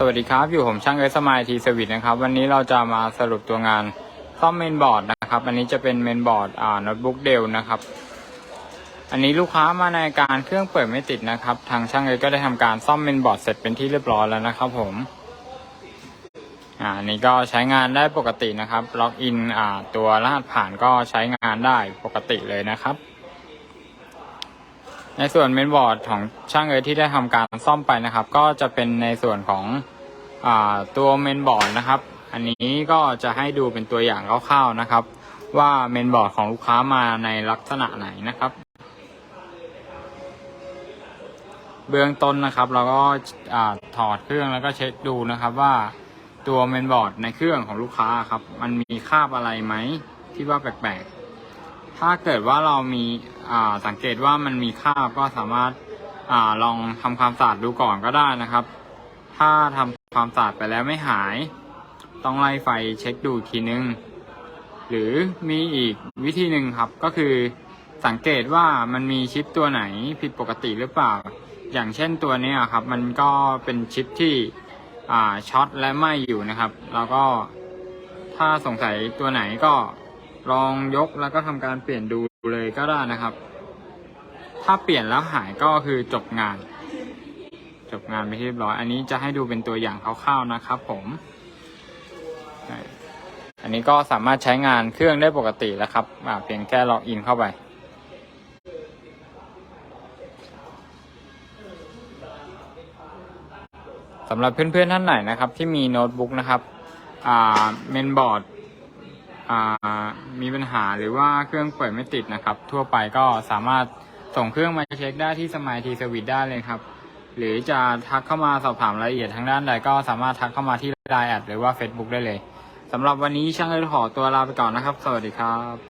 สวัสดีครับ อยู่ผมช่างเอสมายทีสวิตนะครับ วันนี้เราจะมาสรุปตัวงานซ่อมเมนบอร์ดนะครับ อันนี้จะเป็นเมนบอร์ดอ่าโน้ตบุ๊กเดลนะครับ อันนี้ลูกค้ามาในการเครื่องเปิดไม่ติดนะครับ ทางช่างเอก็ได้ทำการซ่อมเมนบอร์ดเสร็จเป็นที่เรียบร้อยแล้วนะครับ ผม อ่าอันนี้ก็ใช้งานได้ปกตินะครับ ล็อกอินอ่าตัวรหัสผ่านก็ใช้งานได้ปกติเลยนะครับ ในส่วนเมนบอร์ดของช่างเอ๋ที่ได้ทำการซ่อมไปนะครับ ก็จะเป็นในส่วนของอตัวเมนบอร์ดนะครับ อันนี้ก็จะให้ดูเป็นตัวอย่างคร่าวๆนะครับ ว่าเมนบอร์ดของลูกค้ามาในลักษณะไหนนะครับ เบื้องต้นนะครับเราก็ถอดเครื่องแล้วก็เช็คดูนะครับว่าตัวเมนบอร์ดในเครื่องของลูกค้าครับ มันมีคราบอะไรไหมที่ว่าแปลกๆ ถ้าเกิดว่าเรามีอ่าสังเกตว่ามันมีคราบก็สามารถอาลองทำความสะอาดดูก่อนก็ได้นะครับ ถ้าทำความสะอาดไปแล้วไม่หาย ต้องไล่ไฟเช็คดูอีกทีนึง หรือมีอีกวิธีหนึ่งครับก็คือสังเกตว่ามันมีชิปตัวไหนผิดปกติหรือเปล่า อย่างเช่นตัวนี้ครับ มันก็เป็นชิปที่ช็อตและไหมอยู่นะครับ แล้วก็ถ้าสงสัยตัวไหนก็ ลองยกแล้วก็ทำการเปลี่ยนดูเลยก็ได้นะครับ ถ้าเปลี่ยนแล้วหายก็คือจบงาน จบงานไปเรียบร้อย อันนี้จะให้ดูเป็นตัวอย่างคร่าวๆนะครับผม อันนี้ก็สามารถใช้งานเครื่องได้ปกติแล้วครับเพียงแค่ล็อกอินเข้าไปสำหรับเพื่อนๆท่านไหนนะครับ ที่มีโน้ตบุ๊กนะครับเมนบอร์ด มีปัญหาหรือว่าเครื่องเปิดไม่ติดนะครับ ทั่วไปก็สามารถส่งเครื่องมาเช็คได้ที่สมายทีสวิตได้เลยครับ หรือจะทักเข้ามาสอบถามรายละเอียดทางด้านใดก็สามารถทักเข้ามาที่ไลน์แอดหรือว่า Facebook ได้เลยสำหรับวันนี้ช่างเอิร์ธขอตัวลาไปก่อนนะครับ สวัสดีครับ